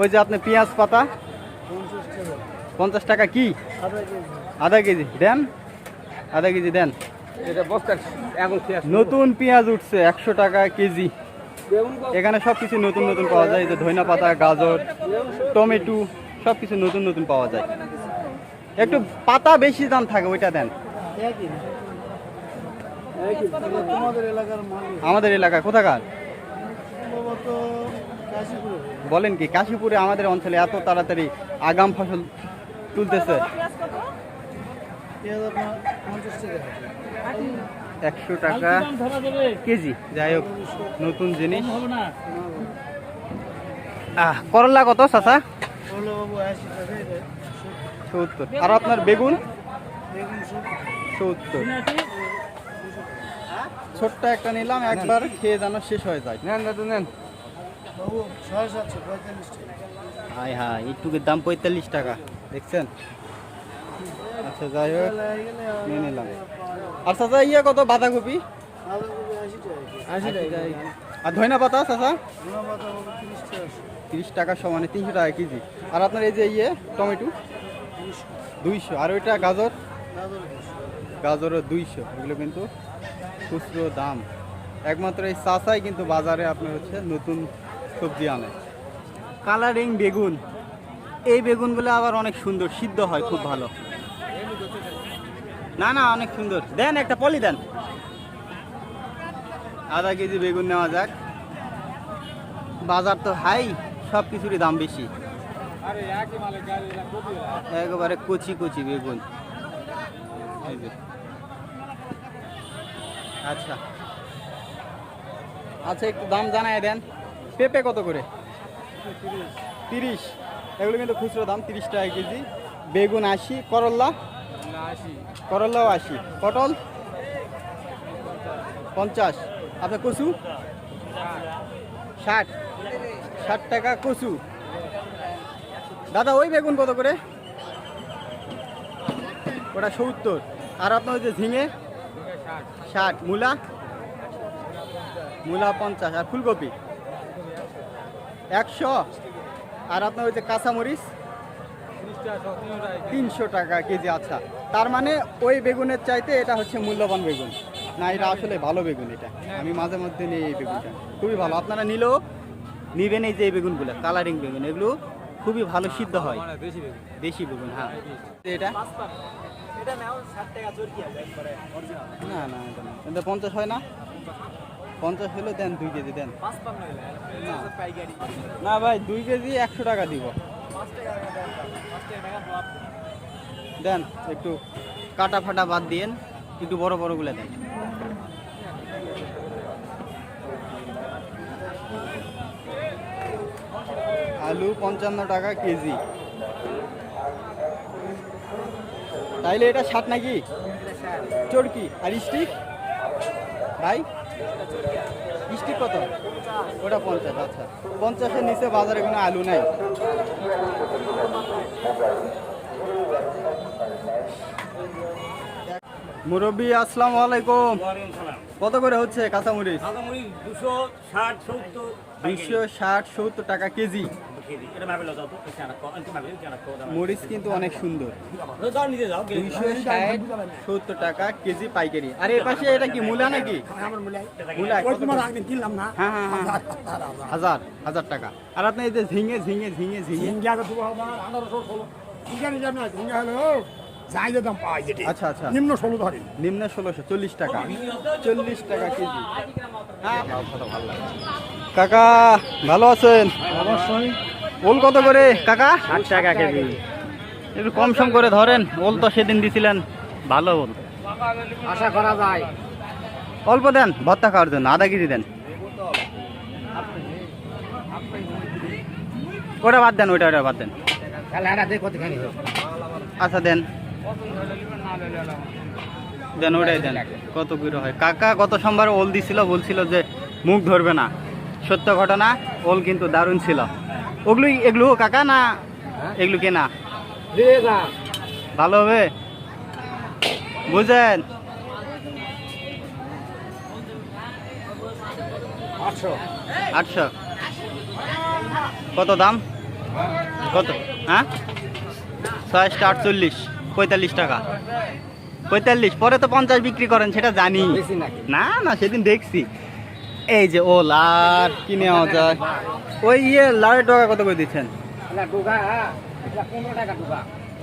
ওই যে আপনি পেঁয়াজ পাতা? পঞ্চাশ টাকা কি? আধা কেজি। দেন? আধা কেজি দেন। এটা বস্তা এখন শেষ নতুন পেঁয়াজ উঠছে একশো টাকা কেজি। এখানে সব কিছু নতুন নতুন পাওয়া যায় এই যে ধইনা পাতা গাজর টমেটো সব কিছু নতুন নতুন পাওয়া যায়। একটু পাতা বেশি দাম থাকে ওইটা দেন। আমাদের এলাকা কোথাকার? বলেন কি, কাশীপুরে আমাদের অঞ্চলে এত তাড়াতাড়ি আগাম ফসল তুলতেছে? একশো টাকা কেজি। যাই হোক, নতুন জিনিস। আহ, করলা কত এটা সত্তর। আর আপনার বেগুন বেগুন? সত্তর। ছোট্ট একটা নিলাম, একবার খেয়ে যেন শেষ হয়ে যায়। নেন দাদু, নেন বাবু ছয় সাতশো পঁয়তাল্লিশ টাকা হাই হাই এইটুকুর দাম পঁয়তাল্লিশ টাকা দেখছেন? আচ্ছা যাই হোক নিয়ে নিলাম। আর চাচা ইয়ে কত বাঁধাকপি? আর ধইনা পাতা চাচা? তিরিশ টাকা। সমানে তিনশো টাকা কেজি। আর আপনার এই যে ইয়ে টমেটো? দুইশো। আর ওইটা গাজর? গাজরও দুইশো। এগুলো কিন্তু খুচরো দাম। একমাত্র এই চাচাই কিন্তু বাজারে আপনার হচ্ছে নতুন সবজি আনে। কালারিং বেগুন। এই বেগুনগুলো আবার অনেক সুন্দর, সিদ্ধ হয় খুব ভালো। না না, অনেক সুন্দর। দেন একটা পলি দেন। আধা কেজি বেগুন নেওয়া যাক। বাজার তো হাই সব কিছুরই দাম বেশি। একেবারে কচি কচি বেগুন। আচ্ছা। আচ্ছা একটু দাম জানাই দেন। পেঁপে কত করে? তিরিশ। এগুলো কিন্তু খুচরো দাম তিরিশ টাকা কেজি। বেগুন আশি করল্লা করল্লাও আশি। পটল? পঞ্চাশ। আপনার কচু? ষাট। ষাট টাকা কচু। দাদা ওই বেগুন কত করে? ওটা সত্তর। আর আপনার যে ঝিঙে? ষাট। মূলা? মূলা পঞ্চাশ। আর ফুলকপি? একশো। আর আপনার ওই যে কাঁচামরিচ? তিনশো টাকা কেজি আচ্ছা। তার মানে ওই বেগুনের চাইতে এটা হচ্ছে মূল্যবান বেগুন। না এটা আসলে ভালো বেগুন এটা। আমি মাঝে মধ্যে নিই এই বেগুনটা। খুবই ভালো। আপনারা নিলেও নিবেন এই যে এই বেগুনগুলো কালারিং বেগুন। এগুলো খুবই ভালো সিদ্ধ হয়। দেশি বেগুন হ্যাঁ। এটা? না না এটা না। এটা পঞ্চাশ হয় না? পঞ্চাশ হলে দেন দুই কেজি দেন। না। ভাই দুই কেজি একশো টাকা দিব। দেন একটু কাটা ফাটা বাদ দিয়েন একটু বড় বড়গুলো দেন। আলু পঞ্চান্ন টাকা কেজি। তাইলে এটা ষাট নাকি? চরকি আর স্টিক? ভাই? স্টিক কত? ওটা পঞ্চাশ আচ্ছা। পঞ্চাশের নিচে বাজারে কোনো আলু নাই? মুরব্বী আসসালামু আলাইকুম। কত করে হচ্ছে কাঁচামরিচ? দুশো ষাট সত্তর দুইশো ষাট সত্তর টাকা কেজি। মরিচ কিন্তু অনেক সুন্দর। দুইশো ষাট সত্তর টাকা কেজি পাইকারি। আর এর পাশে এটা কি মূলা নাকি? হাজার হাজার টাকা। আর আপনি এই যে ঝিঙে ঝিঙে ঝিঙে ঝিঙে। আচ্ছা আচ্ছা। নিম্ন ষোলো ধরেন। নিম্ন ষোলোশো চল্লিশ টাকা। চল্লিশ টাকা কেজি। হ্যাঁ। কাকা ভালো আছেন? অবশ্যই ওল কত করে কাকা? ষাট টাকা কেজি। একটু কম সম করে ধরেন ওল তো সেদিন দিছিলেন। ভালো ওল। আশা করা যায়। অল্প দেন ভর্তা খাওয়ার জন্য আধা কেজি দেন। ওটা বাদ দেন ওইটা ওটা বাদ দেন। আচ্ছা দেন। দেন ওটাই দেন কত কিলো হয়। কাকা গত সোমবার ওল দিছিল বলছিল যে মুখ ধরবে না। সত্য ঘটনা ওল কিন্তু দারুণ ছিল। ওগুলোই এগুলো কাকা না এগুলো কেনা? ভালো হবে? বুঝেন আটশো। আটশো। কত দাম? কত? হ্যাঁ? ছয়শটা আটচল্লিশ পঁয়তাল্লিশ টাকা। পঁয়তাল্লিশ পরে তো পঞ্চাশ বিক্রি করেন সেটা জানি। না না সেদিন দেখছি। এই যে ও লার কি নেওয়া যায়? ওই ইয়ে লারের টাকা কত করে দিচ্ছেন?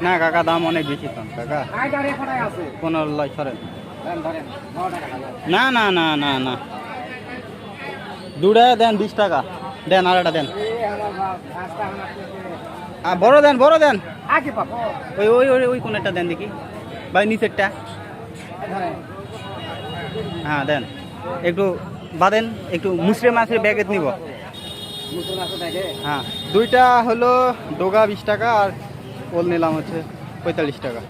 না কাকা দাম অনেক বেশি কম কাকা। পনেরো লয় সরেন। না না না না না। দুটা দেন বিশ টাকা। দেন আর একটা দেন বড় দেন বড় দেন। ওই ওই ওই ওই কোনটা দেন দেখি। ভাই নিচেরটা। হ্যাঁ দেন। একটু বাদেন, একটু মুসরে মাছের ব্যাগেট নিব। হ্যাঁ দুইটা হলো ডোগা বিশ টাকা আর ওল নিলাম হচ্ছে পঁয়তাল্লিশ টাকা।